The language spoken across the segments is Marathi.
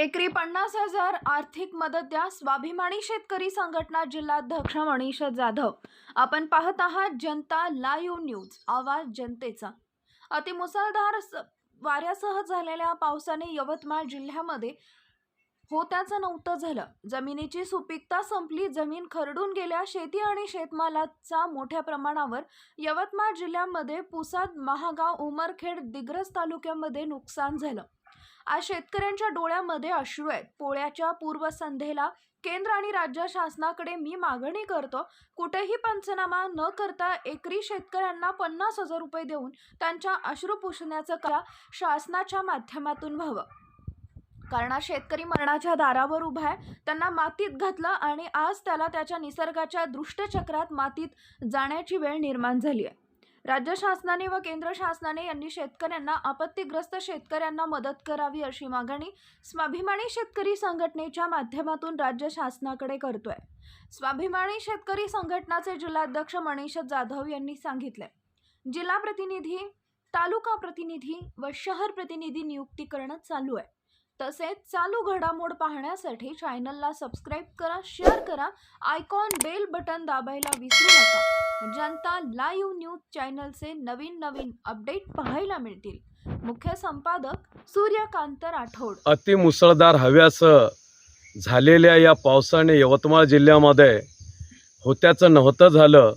एकरी पन्नास हजार आर्थिक मदत द्या स्वाभिमानी शेतकरी संघटना जिल्हाध्यक्ष मनीष जाधव. आपण पाहत आहात जनता लाईव्ह न्यूज आवाज जनतेचा. अतिमुसळधार स- वाऱ्यासह झालेल्या पावसाने यवतमाळ जिल्ह्यामध्ये होत्याचं नव्हतं झालं. जमिनीची सुपीकता संपली जमीन खरडून गेल्या शेती आणि शेतमालाचा मोठ्या प्रमाणावर यवतमाळ जिल्ह्यामध्ये पुसाद महागाव उमरखेड दिग्रस तालुक्यामध्ये नुकसान झालं. आज शेतकऱ्यांच्या डोळ्यामध्ये अश्रू आहेत. पोळ्याच्या पूर्वसंध्येला केंद्र आणि राज्य शासनाकडे मी मागणी करतो कुठेही पंचनामा न करता एकरी शेतकऱ्यांना पन्नास हजार रुपये देऊन त्यांच्या अश्रू पुसण्याचं का शासनाच्या माध्यमातून व्हावं. कारण शेतकरी मरणाच्या दारावर उभा आहे. त्यांना मातीत घातलं आणि आज त्याला त्याच्या निसर्गाच्या दृष्टचक्रात मातीत जाण्याची वेळ निर्माण झाली आहे. राज्य शासनाने व केंद्र शासनाने यांनी शेतकऱ्यांना आपत्तीग्रस्त शेतकऱ्यांना मदत करावी अशी मागणी स्वाभिमानी शेतकरी संघटनेच्या माध्यमातून राज्य शासनाकडे करतोय. स्वाभिमानी शेतकरी संघटनाचे जिल्हाध्यक्ष मनीष जाधव यांनी सांगितले जिल्हा प्रतिनिधी तालुका प्रतिनिधी व शहर प्रतिनिधी नियुक्ती करणं चालू आहे. तसेच चालू घडामोड पाहण्यासाठी चॅनलला सबस्क्राईब करा शेअर करा आयकॉन बेल बटन दाबायला विसरू नका. जनता लाईव्ह न्यूज चॅनलचे नवीन नवीन अपडेट पाहायला मिळतील. मुख्य संपादक सूर्यकांत राठोड. अतिमुसळधार हव्यासह झालेल्या या पावसाने यवतमाळ जिल्ह्यामध्ये होत्याचं नव्हतं झालं.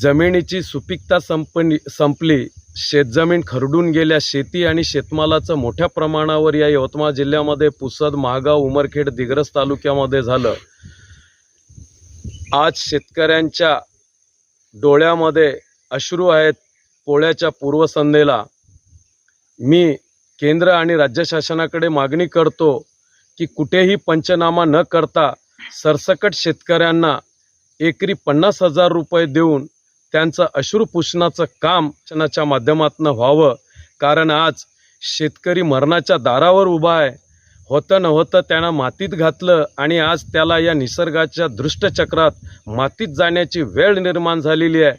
जमिनीची सुपीकता संपली संपली. शेतजमीन खरडून गेल्या. शेती आणि शेतमालाचं मोठ्या प्रमाणावर या यवतमाळ जिल्ह्यामध्ये पुसद महागाव उमरखेड दिग्रस तालुक्यामध्ये झालं. आज शेतकऱ्यांच्या डोळ्यामध्ये अश्रू आहेत पोळ्याच्या पूर्वसंध्येला. मी केंद्र आणि राज्य शासनाकडे मागणी करतो की कुठेही पंचनामा न करता सरसकट शेतकऱ्यांना एकरी पन्नास हजार रुपये देऊन त्यांचं अश्रू पुसण्याचं काम शासनाच्या माध्यमातून व्हावं. कारण आज शेतकरी मरणाच्या दारावर उभा आहे. होतं नव्हतं त्यानं मातीत घातलं आणि आज त्याला या निसर्गाच्या दृष्टचक्रात मातीत जाण्याची वेळ निर्माण झालेली आहे.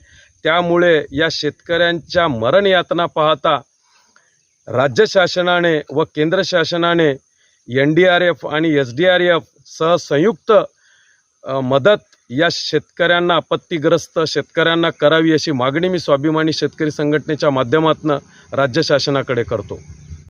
त्यामुळे या शेतकऱ्यांच्या मरणयातना पाहता राज्य शासनाने व केंद्र शासनाने एन डी आर एफ आणि एस डी आर एफ सह संयुक्त मदत या शेतकऱ्यांना आपत्तीग्रस्त शेतकऱ्यांना करावी अशी मागणी मी स्वाभिमानी शेतकरी संघटनेच्या माध्यमातून राज्य शासनाकडे करतो.